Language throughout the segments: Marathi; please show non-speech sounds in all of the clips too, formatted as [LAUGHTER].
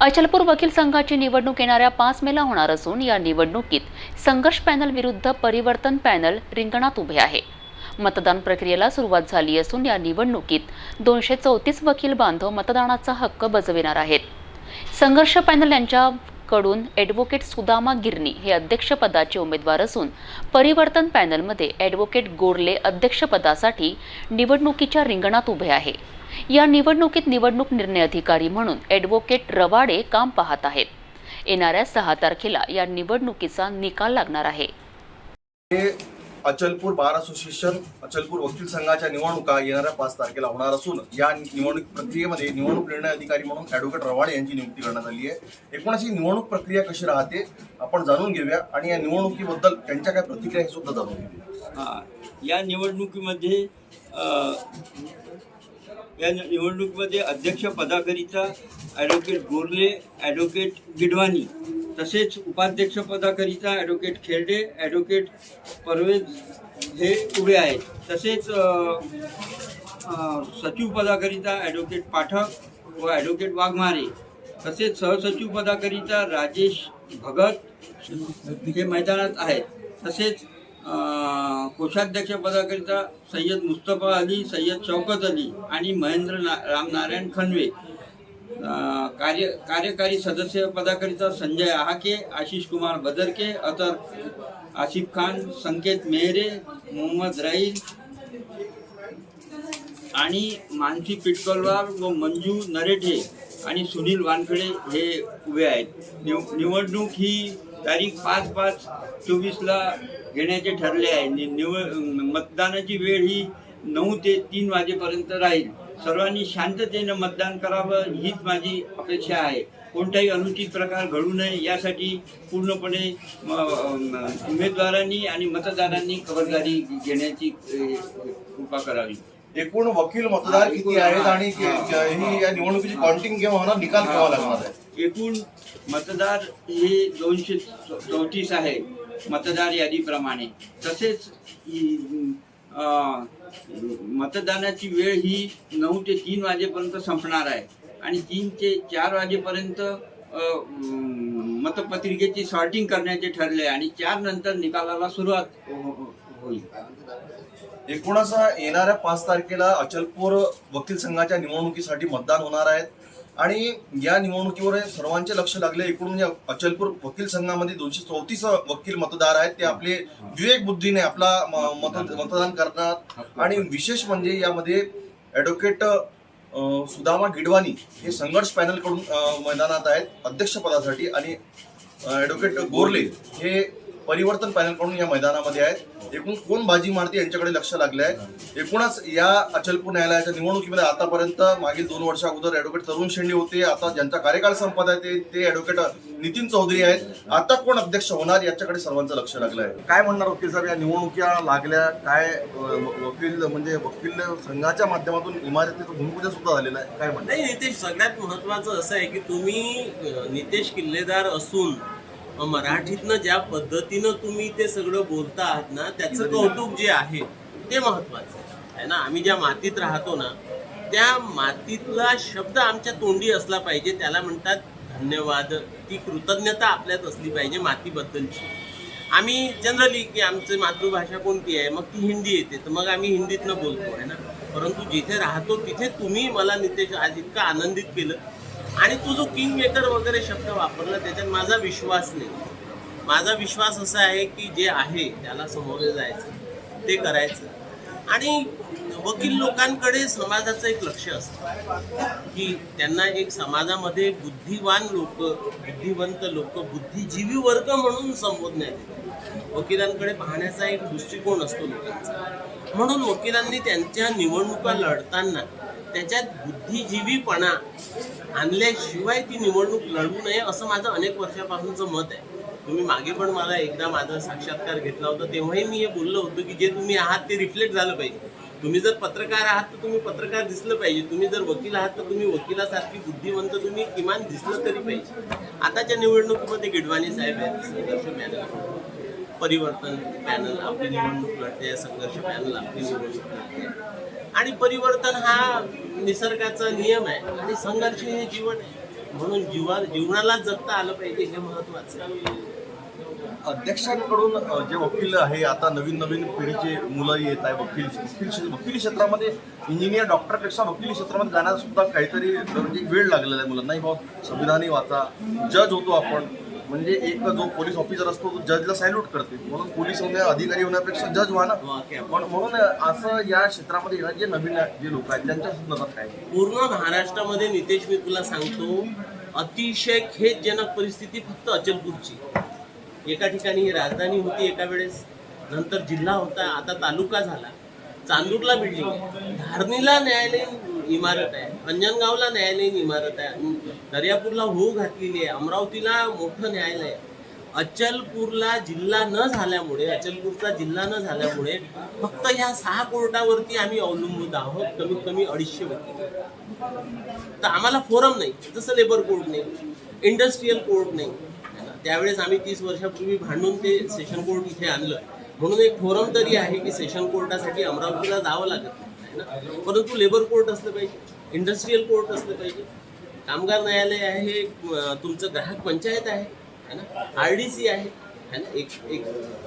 अचलपूर वकील संघाची निवडणूक येणाऱ्या पाच मेला होणार असून या निवडणुकीत संघर्ष पॅनल विरुद्ध परिवर्तन पॅनल रिंगणात उभे आहे. मतदान प्रक्रियेला सुरुवात झाली असून या निवडणुकीत दोनशे चौतीस वकील बांधव मतदानाचा हक्क बजविणार आहेत. संघर्ष पॅनल यांच्याकडून ॲडव्होकेट सुदामा गिरणी हे अध्यक्षपदाचे उमेदवार असून परिवर्तन पॅनलमध्ये ॲडव्होकेट गोरले अध्यक्षपदासाठी निवडणुकीच्या रिंगणात उभे आहे. या निवडणुकीत निवडणूक निर्णय अधिकारी म्हणून ॲडव्होकेट रवाडे काम पाहत आहेत. येणाऱ्या सहा तारखेला या निवडणुकीचा निकाल लागणार आहे. हे अचलपूर बार असोसिएशन अचलपूर वकील संघाच्या निवडणुका येणाऱ्या पाच तारखेला होणार असून या निवडणूक प्रक्रियेमध्ये निवडणूक निर्णय अधिकारी म्हणून ॲडव्होकेट रवाडे यांची नियुक्ती करण्यात आली आहे. एकूणच ही निवडणूक प्रक्रिया कशी राहते आपण जाणून घेऊया आणि या निवडणुकीबद्दल त्यांच्या काय प्रतिक्रिया हे सुद्धा जाणून घेऊया. हा या निवडणुकीमध्ये या नि- निवडणुकीमध्ये अध्यक्षपदाकरिता ॲडव्होकेट गोरले ॲडव्होकेट गिडवानी तसेच उपाध्यक्षपदाकरिता ॲडव्होकेट खेरडे ॲडव्होकेट परवेज हे उभे आहेत. तसेच सचिव पदाकरिता सचिवपदाकरिता ॲडव्होकेट पाठक व ॲडव्होकेट वाघमारे तसेच सहसचिव पदाकरिता राजेश भगत हे मैदानात आहेत. तसेच कोषाध्यक्ष पदाकरिता सय्यद मुस्तफा अली सय्यद शौकत अली आणि महेंद्र ना रामनारायण खनवे. कार्य कार्यकारी सदस्य पदाकरिता संजय आहाके आशिष कुमार बदरके अतर आसिफ खान संकेत मेहरे मोहम्मद राईल आणि मानसी पिटकलवार व मंजू नरेठे आणि सुनील वानखडे हे उभे आहेत. निव निवडणूक ही तारीख पाच पाच चोवीसला घेण्याचे ठरले आहे. निव मतदानाची वेळ ही नऊ ते तीन वाजेपर्यंत राहील. सर्वांनी शांततेनं मतदान करावं हीच माझी अपेक्षा आहे. कोणताही अनुचित प्रकार घडू नये यासाठी पूर्णपणे उमेदवारांनी आणि मतदारांनी खबरदारी घेण्याची कृपा करावी. एकूण वकील मतदार किती आहेत आणि या निवडणुकीची काउंटिंग केव्हा होणार निकाल केव्हा लागणार आहे? एकूण मतदार हे दोनशे चौतीस आहे. मतदार यादीप्रमाणे. तसेच मतदानाची वेळ ही नऊ ते तीन वाजेपर्यंत संपणार आहे. आणि तीन ते चार वाजेपर्यंत मतपत्रिकेची सॉर्टिंग करण्याचे ठरले आणि चार नंतर निकालाला सुरुवात हो, हो, हो, होईल. एकूणच येणाऱ्या पाच तारखेला अचलपूर वकील संघाच्या निवडणुकीसाठी मतदान होणार आहेत आणि या निवडणुकीवर सर्वांचे लक्ष लागले. एकूण अचलपूर वकील संघामध्ये दोनशे चौतीस वकील मतदार आहेत. ते आपले विवेक बुद्धीने आपला म- मत मतदान करणार. आणि विशेष म्हणजे यामध्ये ॲडव्होकेट सुदामा गिडवानी हे संघर्ष पॅनलकडून अं, मैदानात आहेत. अध्यक्षपदासाठी आणि ॲडव्होकेट गोरले हे परिवर्तन पॅनलकडून या मैदानामध्ये आहेत. एकूण कोण बाजी मारते यांच्याकडे लक्ष लागले आहे एकूणच या अचलपूर न्यायालयाच्या निवडणुकीमध्ये आतापर्यंत मागील दोन वर्षा अगोदर ॲडव्होकेट तरुण शेंडे होते. आता ज्यांचा कार्यकाळ संपत आहे ते ते ॲडव्होकेट नितीन चौधरी आहेत. आता कोण अध्यक्ष होणार याच्याकडे सर्वांचं लक्ष लागलं आहे काय म्हणणार वकील साहेब? या निवडणुका लागल्या काय वकील म्हणजे वकील संघाच्या माध्यमातून इमारतीचं भूमिपूजन सुद्धा झालेलं आहे. काय म्हणणार? नाही नितेश सगळ्यात महत्वाचं असं आहे की तुम्ही नितेश किल्लेदार असून अ, मराठीतनं ज्या पद्धतीनं तुम्ही ते सगळं बोलता आहात ना त्याचं कौतुक जे आहे ते महत्वाचं आहे. आहे ना? आम्ही ज्या मातीत राहतो ना त्या मातीतला शब्द आमच्या तोंडी असला पाहिजे. त्याला म्हणतात धन्यवाद. ती कृतज्ञता आपल्यात असली पाहिजे मातीबद्दलची. आम्ही जनरली की आमची मातृभाषा कोणती आहे? मग ती हिंदी येते. तर मग आम्ही हिंदीतनं बोलतो आहे ना? परंतु जिथे राहतो तिथे तुम्ही मला नितेश आज इतकं आनंदित केलं. आणि तू जो किंग मेकर वगैरे शब्द वापरला त्याच्यात माझा विश्वास नाही. माझा विश्वास असा आहे की जे आहे त्याला समोरे जायचं ते करायचं. आणि वकील लोकांकडे समाजाचं एक लक्ष असतं. की त्यांना एक समाजामध्ये बुद्धिवान लोक बुद्धिवंत लोक बुद्धिजीवी वर्ग म्हणून संबोधण्यात येते वकिलांकडे पाहण्याचा एक दृष्टिकोन असतो लोकांचा. म्हणून वकिलांनी त्यांच्या निवडणुका लढताना त्याच्यात बुद्धिजीवीपणा आणल्याशिवाय ती निवडणूक लढू नये असं माझं अनेक वर्षापासूनचं मत आहे. तुम्ही मागे पण मला एकदा माझा साक्षात्कार घेतला होता तेव्हाही मी हे बोललो होतो की जे तुम्ही आहात ते रिफ्लेक्ट झालं पाहिजे. तुम्ही जर पत्रकार आहात तर तुम्ही पत्रकार दिसलं पाहिजे. तुम्ही जर वकील आहात तर तुम्ही वकिलासारखी बुद्धिवंत तुम्ही किमान दिसलं तरी पाहिजे. आताच्या निवडणुकीमध्ये गिडवाणी साहेब आहेत संघर्ष पॅनल परिवर्तन पॅनल आपली निवडणूक लढते संघर्ष पॅनल आपली निवडणूक लढते. आणि परिवर्तन हा निसर्गाचा नियम आहे आणि संघर्ष हे जीवन आहे. म्हणून जीवा जीवनाला जगता आलं पाहिजे हे महत्वाचं आहे. अध्यक्षांकडून जे वकील आहे आता नवीन नवीन पिढीचे मुलं येत आहे वकील वकील वकिली क्षेत्रामध्ये इंजिनियर डॉक्टरपेक्षा वकिली क्षेत्रामध्ये जाण्यास सुद्धा काहीतरी म्हणजे वेळ लागलेला आहे मुलांना. नाही बाबा संविधानही वाचा जज होतो आपण. म्हणजे एक जो पोलीस ऑफिसर असतो तो जजला सॅल्यूट करते. म्हणून पोलीस होण्या अधिकारी होण्यापेक्षा जज व्हा ना. वाक्य. पण म्हणून असं या क्षेत्रामध्ये येणारे जे नवीन जे लोक आहेत त्यांच्या संदर्भात काय? पूर्ण महाराष्ट्रामध्ये नितेश मी तुला सांगतो अतिशय खेदजनक परिस्थिती फक्त अचलपूरची. एका ठिकाणी ही राजधानी होती एका वेळेस नंतर जिल्हा होता आता तालुका झाला. चांदूरला बिल्डिंग धारणीला न्यायालयीन इमारत आहे. अंजनगावला न्यायालयीन इमारत आहे. दर्यापूरला होऊ घातलेली आहे. अमरावतीला मोठं न्यायालय आहे. अचलपूरला जिल्हा न झाल्यामुळे अचलपूरचा जिल्हा न झाल्यामुळे फक्त ह्या सहा कोर्टावरती आम्ही अवलंबून आहोत. कमीत कमी अडीचशे वकील तर आम्हाला फोरम नाही. जसं लेबर कोर्ट नाही इंडस्ट्रीयल कोर्ट नाही. त्यावेळेस आम्ही तीस वर्षापूर्वी भांडून ते सेशन कोर्ट इथे आणलं. म्हणून एक फोरम तरी आहे की सेशन कोर्टासाठी अमरावतीला जावं लागत है ना? परंतु लेबर कोर्ट असलं पाहिजे. इंडस्ट्रीयल कोर्ट असलं पाहिजे. कामगार न्यायालय आहे अं, तुमचं ग्राहक पंचायत आहे है ना? आर डी सी आहे है ना? एक एक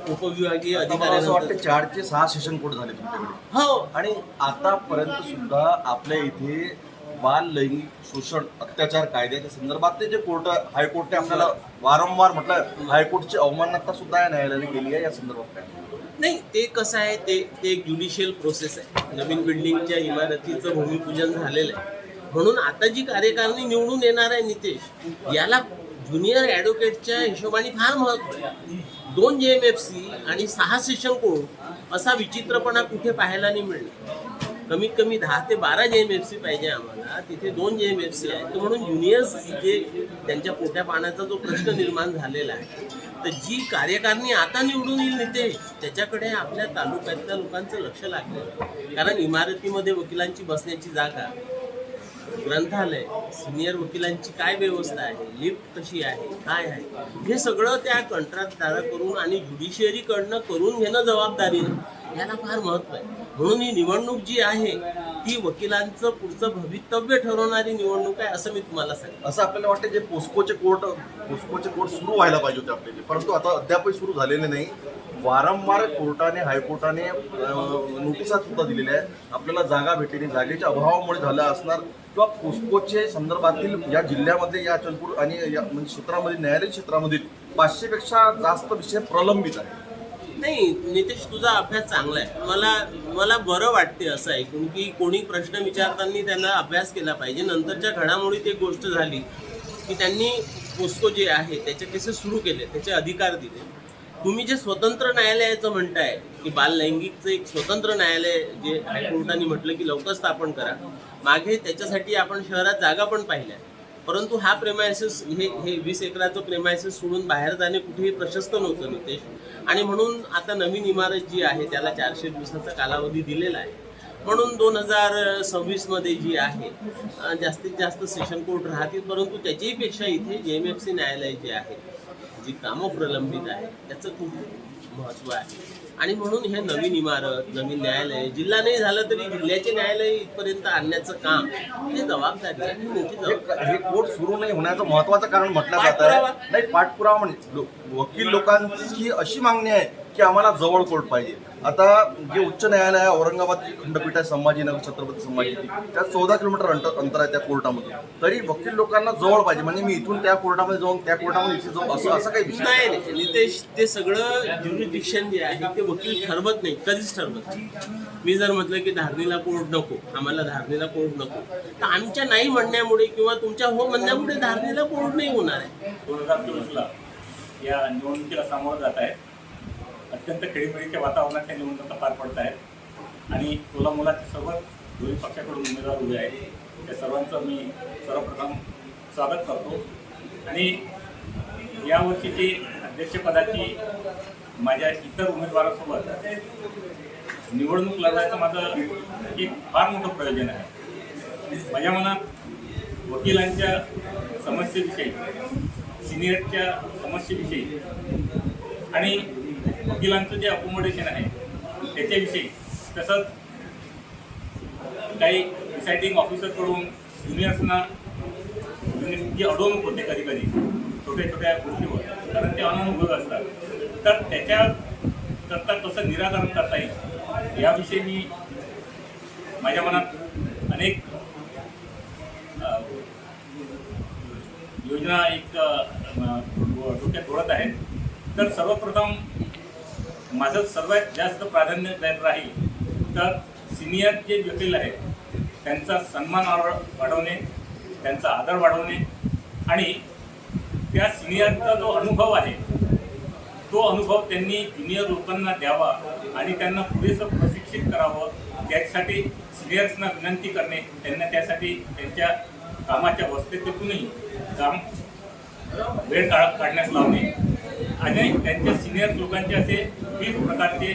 उपविभागीय मला असं वाटतं अधिकाऱ्यांना चारचे सहा सेशन कोर्ट झाले तुमच्याकडे. हो. आणि आतापर्यंत सुद्धा आपल्या इथे बाल लैंगिक शोषण अत्याचार कायद्याच्या संदर्भात ते जे कोर्ट हायकोर्टने आपल्याला वारंवार म्हटलं हायकोर्टची अवमानता सुद्धा या न्यायालयाने केली आहे या संदर्भात काय? नाही ते कसं आहे ते ते एक ज्युडिशियल प्रोसेस आहे. नवीन बिल्डिंगच्या इमारतीचं भूमिपूजन झालेलं आहे. म्हणून आता जी कार्यकारिणी निवडून येणार आहे नितेश याला ज्युनियर ॲडव्होकेटच्या हिशोबाने फार महत्त्व आहे. दोन जे एम एफ सी आणि सहा सेशन कोर्ट असा विचित्रपणा कुठे पाहायला नाही मिळणार. कमीत कमी दहा ते बारा जे एम एफ सी पाहिजे आम्हाला. तिथे दोन जे एम एफ सी आहेत. म्हणून ज्युनियर्स जे त्यांच्या पोट्या पाण्याचा जो प्रश्न निर्माण झालेला आहे तर जी कार्यकारिणी आता निवडून येईल नितेश त्याच्याकडे आपल्या तालुक्यातल्या लोकांचं लक्ष लागलं. कारण इमारतीमध्ये वकिलांची बसण्याची जागा ग्रंथालय सिनियर वकिलांची काय व्यवस्था आहे? लिफ्ट कशी आहे? काय आहे? हे सगळं त्या कंत्राटदाराकडून आणि ज्युडिशियरीकडनं करून घेणं जबाबदारी याला फार महत्त्व आहे. म्हणून ही निवडणूक जी आहे ती वकिलांचं पुढचं भवितव्य ठरवणारी निवडणूक आहे असं मी तुम्हाला सांगेन. असं आपल्याला वाटतं जे पोस्कोचे कोर्ट पोस्कोचे कोर्ट सुरू व्हायला पाहिजे होते आपले. परंतु आता अद्यापही सुरू झालेले नाही. वारंवार कोर्टाने हायकोर्टाने नोटिसात नोटिसा सुद्धा दिलेल्या आहेत. आपल्याला जागा भेटली जागेच्या अभावामुळे झालं असणार किंवा पोस्कोचे संदर्भातील या जिल्ह्यामध्ये या अचलपूर आणि या म्हणजे क्षेत्रामध्ये न्यायालयीन क्षेत्रामधील पाचशेपेक्षा जास्त विषय प्रलंबित आहे नाही नितेश तुझा अभ्यास चांगला आहे. मला मला बरं वाटते असं ऐकून की कोणी प्रश्न विचारताना त्यांना अभ्यास केला पाहिजे. नंतरच्या घडामोडीत एक गोष्ट झाली की त्यांनी पोस्को जे आहे त्याचे केसेस सुरू केले त्याचे अधिकार दिले. तुम्ही जे स्वतंत्र न्यायालयाचं म्हणताय की बाल लैंगिकचं एक स्वतंत्र न्यायालय जे हायकोर्टाने म्हटलं की लवकर स्थापन करा मागे त्याच्यासाठी आपण शहरात जागा पण पाहिल्या. परंतु हा प्रेमायसिस हे हे वीस एकराचं प्रेमायसिस सोडून बाहेर जाणे कुठेही प्रशस्त नव्हतं नितेश. आणि म्हणून आता नवीन इमारत जी आहे त्याला चारशे दिवसाचा कालावधी दिलेला आहे. म्हणून दोन हजार सव्वीसमध्ये जी आहे जास्तीत जास्त सेशन कोर्ट राहतील. परंतु त्याच्याही पेक्षा इथे जे एम एफ सी न्यायालय जे आहे जी कामं प्रलंबित आहे त्याचं खूप महत्त्व आहे. आणि म्हणून हे नवीन इमारत नवीन न्यायालय जिल्हा नाही झालं तरी जिल्ह्याचे न्यायालय इथपर्यंत आणण्याचं काम हे जबाबदारी आहे. ही मोठी जबाबदारी हे कोर्ट सुरू नाही होण्याचं महत्वाचं कारण म्हटलं जात. पाठपुरावा. आहे नाही पाठपुरावा म्हणजे लो- वकील लोकांची अशी मागणी आहे की आम्हाला जवळ कोर्ट पाहिजे. आता जे उच्च न्यायालय आहे औरंगाबाद खंडपीठ आहे संभाजीनगर छत्रपती संभाजी त्यात चौदा किलोमीटर अंतर अंतर आहे त्या कोर्टामधून. तरी वकील लोकांना जवळ पाहिजे. म्हणजे मी इथून त्या कोर्टामध्ये जाऊन त्या कोर्टामध्ये इथे जाऊन असं असं काही विषय नाही नाही. नितेश ते सगळं ज्युरिडिक्शन जे आहे ते वकील ठरवत नाही. कधीच ठरवत नाही. मी जर म्हटलं की धारणीला कोर्ट नको आम्हाला धारणीला कोर्ट नको. तर आमच्या नाही म्हणण्यामुळे किंवा तुमच्या हो म्हणण्यामुळे धारणीला कोर्ट नाही होणार आहे. दोन हजार चोवीसला या निवडणुकीला सामोरं जात आहेत. अत्यंत खेळीमेळीच्या वातावरणात त्या निवडणुका पार पडत आहेत. आणि टोला मुलाचे सर्व दोन्ही पक्षाकडून उमेदवार उभे आहेत. त्या सर्वांचं मी सर्वप्रथम स्वागत करतो. आणि यावर्षीची अध्यक्षपदाची माझ्या इतर उमेदवारांसोबत निवडणूक लढवायचं माझं एक फार मोठं प्रयोजन आहे. माझ्या मनात वकिलांच्या समस्येविषयी सिनियरच्या समस्येविषयी आणि वकिलांचं जे अकोमोडेशन आहे त्याच्याविषयी. तसंच काही रिसायटिंग ऑफिसरकडून ज्युनियर्सना जी अडवणूक होते कधी कधी छोट्या छोट्या गोष्टीवर कारण ते अनानुभव असतात. तर त्याच्या करता कसं निराकरण करता येईल याविषयी मी माझ्या मनात अनेक योजना एक डोक्यात घोळत आहेत. तर सर्वप्रथम माझं सर्वात जास्त प्राधान्य द्यायचं राहील तर सिनियर जे वकील आहेत त्यांचा सन्मान वाढवणे त्यांचा आदर वाढवणे आणि त्या सिनियरचा जो अनुभव आहे तो अनुभव त्यांनी ज्युनियर लोकांना द्यावा आणि त्यांना पुरेसं प्रशिक्षित करावं त्यासाठी सिनियर्सना विनंती करणे त्यांना त्यासाठी त्यांच्या कामाच्या वस्तुतेतूनही काम वेळ काढ काढण्यास लावणे. आणि त्यांच्या सिनियर लोकांचे असे विविध प्रकारचे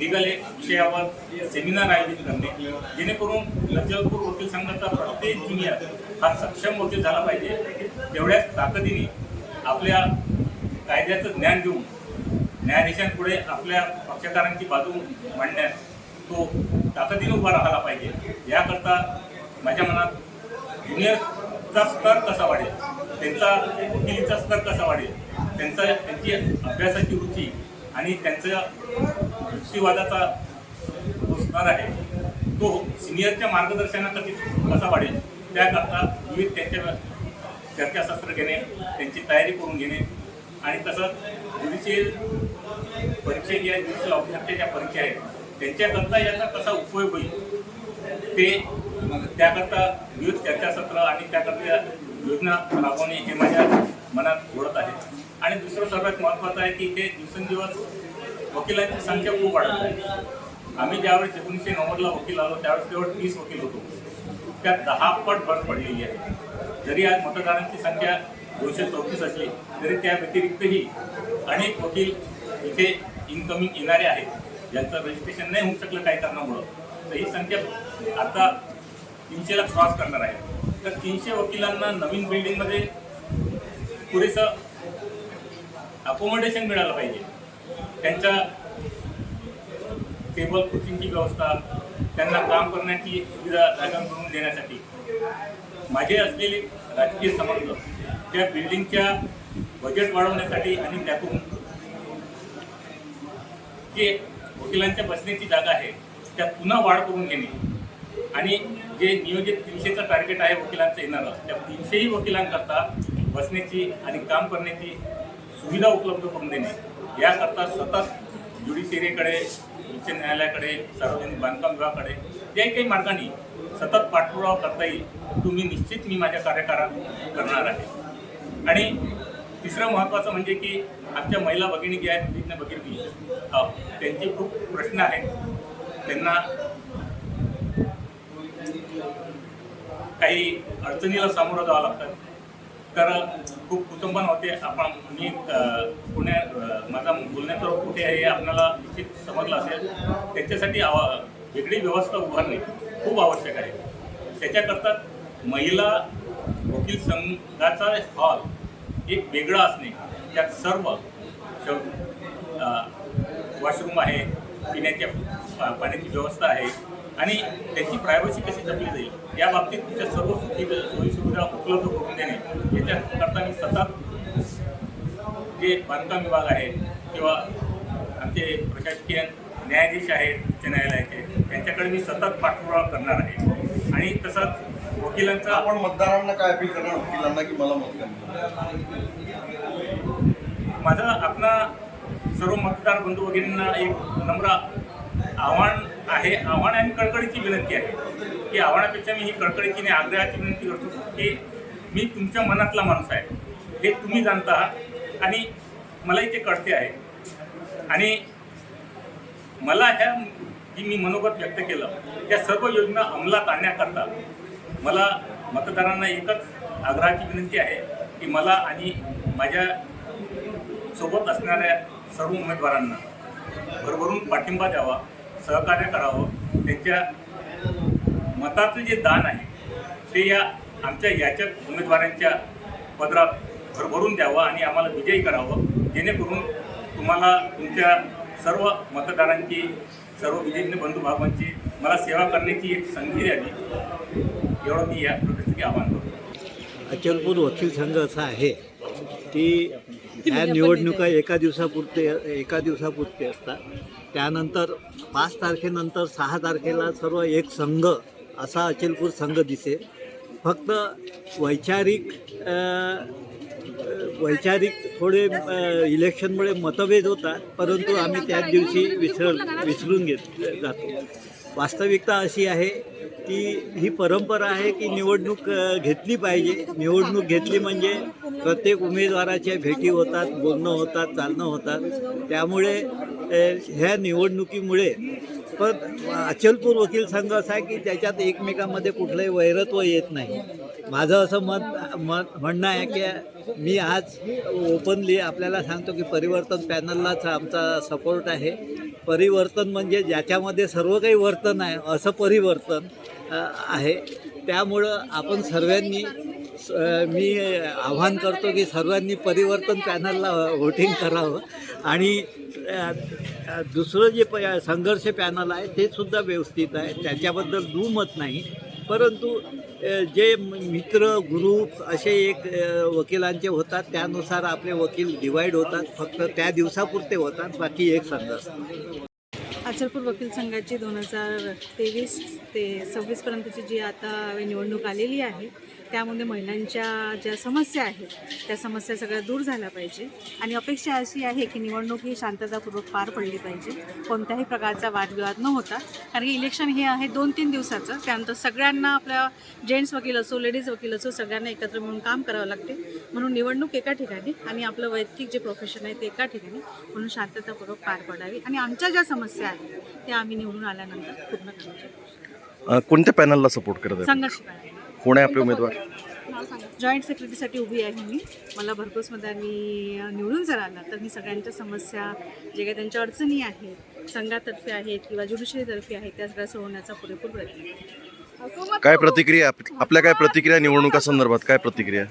लिगल विषयावर सेमिनार आयोजित करणे जेणेकरून लज्जलपूर वकील संघाचा प्रत्येक ज्युनियर हा सक्षम वकील झाला पाहिजे. तेवढ्याच ताकदीने आपल्या कायद्याचं ज्ञान देऊन न्यायाधीशांपुढे आपल्या पक्षकारांची बाजू मांडण्यास तो ताकदीने उभा राहायला पाहिजे. याकरता माझ्या मनात ज्युनियरचा स्तर कसा वाढेल त्यांचा वकिलीचा स्तर कसा वाढेल त्यांचा त्यांची अभ्यासाची रुची आणि त्यांचा युक्तिवादाचा जो स्तर आहे. तो सिनियरच्या मार्गदर्शनाखाली कसा वाढेल त्याकरता विविध त्यांच्या चर्चासत्र घेणे त्यांची तयारी करून घेणे आणि तसंच ज्युडिशियल परीक्षा ज्या ज्युडिशियल ऑफिसरच्या ज्या परीक्षा आहेत त्यांच्याकरता याचा कसा उपयोग होईल ते त्याकरता विविध चर्चासत्र आणि त्याकरता योजना राबवणे हे माझ्या मनात ओढत आहे. आणि दुसरं सर्वात महत्त्वाचं आहे की ते दिवसेंदिवस वकिलांची संख्या खूप वाढत आहे. आम्ही ज्यावेळेस एकोणीसशे नव्वदला वकील आलो त्यावेळेस केवळ तीस वकील होतो. त्यात दहा पट भर पडलेली आहे. जरी आज मतदारांची संख्या दोनशे चौतीस असली तरी त्या व्यतिरिक्तही अनेक वकील इथे इनकमिंग येणारे आहेत. ज्यांचं रजिस्ट्रेशन नाही होऊ शकलं काही कारणामुळं. तर ही संख्या आता तीनशेला क्रॉस करणार आहे. तर तीनशे वकिलांना नवीन बिल्डिंगमध्ये पुरेसं अकोमोडेशन मिळालं पाहिजे. त्यांच्या टेबल खुर्चींची व्यवस्था त्यांना काम करण्याची सुविधा जागा करून देण्यासाठी. माझे असलेले राजकीय संबंध त्या बिल्डिंगच्या बजेट वाढवण्यासाठी आणि त्यातून जे वकिलांच्या बसण्याची जागा आहे त्यात पुन्हा वाढ करून घेणे. आणि जे नियोजित तीनशेचं टार्गेट आहे वकिलांचं येणारं त्या तीनशेही वकिलांकरता बसण्याची आणि काम करण्याची सुविधा उपलब्ध करून देणे. याकरता सतत ज्युडिशियरीकडे उच्च न्यायालयाकडे सार्वजनिक बांधकाम विभागाकडे ज्याही काही मार्गाने सतत पाठपुरावा करता येईल तुम्ही निश्चित मी माझ्या कार्यकारात करणार आहे. आणि तिसरं महत्त्वाचं म्हणजे की आमच्या महिला भगिनी ज्या आहेत विघ्न भगिनी त्यांचे खूप प्रश्न आहेत. त्यांना काही अडचणीला सामोरं जावं लागतं. तर खूप कुटुंबांमध्ये आपण मी पुण्या माझा बोलण्याचा कुठे आहे हे आपल्याला निश्चित समजलं असेल. त्याच्यासाठी आवा वेगळी व्यवस्था उभारणे खूप आवश्यक आहे. त्याच्याकरता महिला वकील संघाचा हॉल एक वेगळा असणे. त्यात सर्व वॉशरूम आहे पिण्याच्या पाण्याची व्यवस्था आहे. आणि त्याची प्रायव्हसी कशी जपली जाईल? या बाबतीत तुमच्या सर्व सुखी सोयीसुविधा उपलब्ध करून देणे याच्याकरता मी सतत जे बांधकाम विभाग आहे किंवा आमचे प्रशासकीय न्यायाधीश आहेत उच्च न्यायालयाचे त्यांच्याकडे मी सतत पाठपुरावा करणार आहे. आणि तसंच वकिलांचा आपण मतदारांना काय अपील करणार? वकिलांना की मला मत करणार माझं आपला सर्व मतदार बंधू वगैरेंना एक नम्र आव्हान आहे. आव्हान आणि कळकळीची विनंती आहे की आव्हानापेक्षा मी ही कळकळीची आणि आग्रहाची विनंती करतो की मी तुमच्या मनातला माणूस आहे. हे तुम्ही जाणता आहात आणि मलाही ते कळते आहे. आणि मला ह्या जी मी मनोगत व्यक्त केलं त्या सर्व योजना अंमलात आणण्याकरता मला मतदारांना एकच आग्रहाची विनंती आहे की मला आणि माझ्या सोबत असणाऱ्या सर्व उमेदवारांना भरभरून पाठिंबा द्यावा. सहकार्य करावं त्यांच्या मताचं जे दान आहे ते या आमच्या याच्या उमेदवारांच्या पदरात भरभरून द्यावं आणि आम्हाला विजयी करावं. जेणेकरून तुम्हाला तुमच्या सर्व मतदारांची सर्व विजयी बंधुभावांची मला सेवा करण्याची एक संधी द्यावी एवढं मी या प्रकृतीचे आवाहन करतो. अचलपूर वकील संघ असा आहे की ह्या [LAUGHS] निवडणुका एका दिवसापुरते एका दिवसापुरते असतात. त्यानंतर पाच तारखेनंतर सहा तारखेला सर्व एक संघ असा अचलपूर संघ दिसेल. फक्त वैचारिक वैचारिक थोडे इलेक्शनमुळे मतभेद होतात परंतु आम्ही त्याच दिवशी विसर विसरून घेत जातो. वास्तविकता अशी आहे की ही परंपरा आहे की निवडणूक घेतली पाहिजे. निवडणूक घेतली म्हणजे प्रत्येक उमेदवाराच्या भेटी होतात बोलणं होतात चालणं होतात. त्यामुळे ह्या निवडणुकीमुळे पण अचलपूर वकील संघ असा आहे की त्याच्यात एकमेकांमध्ये कुठलंही वैरत्व येत नाही. माझं असं मत मत म्हणणं आहे की मी आज ओपनली आपल्याला सांगतो की परिवर्तन पॅनललाच आमचा सपोर्ट आहे. परिवर्तन म्हणजे ज्याच्यामध्ये सर्व काही वर्तन आहे असं परिवर्तन आहे. त्यामुळं आपण सर्वांनी स- मी आव्हान करतो की सर्वांनी परिवर्तन पॅनलला व्होटिंग करावं. आणि दुसरं जे प संघर्ष पॅनल आहे ते सुद्धा व्यवस्थित आहे. त्याच्याबद्दल दुमत नाही. परंतु जे मित्र ग्रुप असे एक वकिलांचे होतात त्यानुसार आपले वकील डिवाईड होतात फक्त त्या दिवसापुरते होतात बाकी एक संघ असतो. अचलपूर वकील संघाची दोन हजार तेवीस ते सव्वीसपर्यंतची जी आता निवडणूक आलेली आहे त्यामध्ये महिलांच्या ज्या समस्या आहेत त्या समस्या सगळ्या दूर झाल्या पाहिजे. आणि अपेक्षा अशी आहे की निवडणूक ही शांततापूर्वक पार पडली पाहिजे. कोणत्याही प्रकारचा वादविवाद न होता. कारण की इलेक्शन हे आहे दोन तीन दिवसाचं. त्यानंतर सगळ्यांना आपल्या जेंट्स वकील असो लेडीज वकील असो सगळ्यांना एकत्र मिळून काम करावं लागते. म्हणून निवडणूक एका ठिकाणी आणि आपलं वैयक्तिक जे प्रोफेशन आहे ते एका ठिकाणी. म्हणून शांततापूर्वक पार पडावी. आणि आमच्या ज्या समस्या आहेत त्या आम्ही निवडून आल्यानंतर पूर्ण अ, कोणत्या पॅनलला सपोर्ट करत संघर्ष करावी कोण आहे आपले उमेदवार? जॉईंट सेक्रेटरीसाठी उभी आहे मी. मला भरघोस मतांनी निवडून जर आला तर मी सगळ्यांच्या समस्या जे काही त्यांच्या अडचणी आहेत संघातर्फे आहेत किंवा ज्युडिशरीतर्फे आहेत त्या सगळ्या सोडवण्याचा पुरेपूर प्रयत्न. काय प्रतिक्रिया? आप- आपल्या काय प्रतिक्रिया निवडणुका संदर्भात? काय प्रतिक्रिया?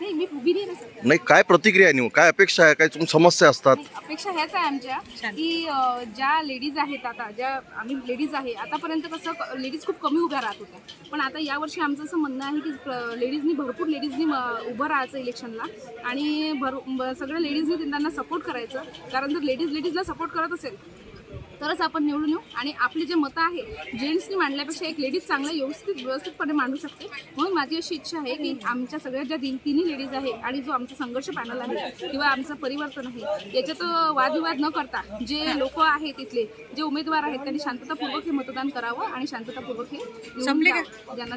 नाही मी उभी नाही नाही काय प्रतिक्रिया आहे काय अपेक्षा आहे? काय तुम समस्या असतात? अपेक्षा ह्याच आहे आमच्या की अं, ज्या लेडीज आहेत आता ज्या आम्ही लेडीज आहे आतापर्यंत कसं लेडीज खूप कमी उभ्या राहत होत्या. पण आता यावर्षी आमचं असं म्हणणं आहे की लेडीजनी भरपूर लेडीजनी उभं राहायचं इलेक्शनला आणि भर सगळ्या लेडीजनी त्यांना सपोर्ट करायचं. कारण जर लेडीज लेडीजला सपोर्ट करत असेल तरच आपण निवडून येऊ. आणि आपली जे मतं आहे जेंट्सनी मांडल्यापेक्षा एक लेडीज चांगलं व्यवस्थित व्यवस्थितपणे मांडू शकते. म्हणून माझी अशी इच्छा आहे की आमच्या सगळ्या ज्या तीन तिन्ही लेडीज आहे आणि जो आमचा संघर्ष पॅनल आहे किंवा आमचं परिवर्तन आहे याच्यात वादविवाद न करता जे लोक आहेत तिथले जे उमेदवार आहेत त्यांनी शांततापूर्वक हे मतदान करावं आणि शांततापूर्वक हे संपले का?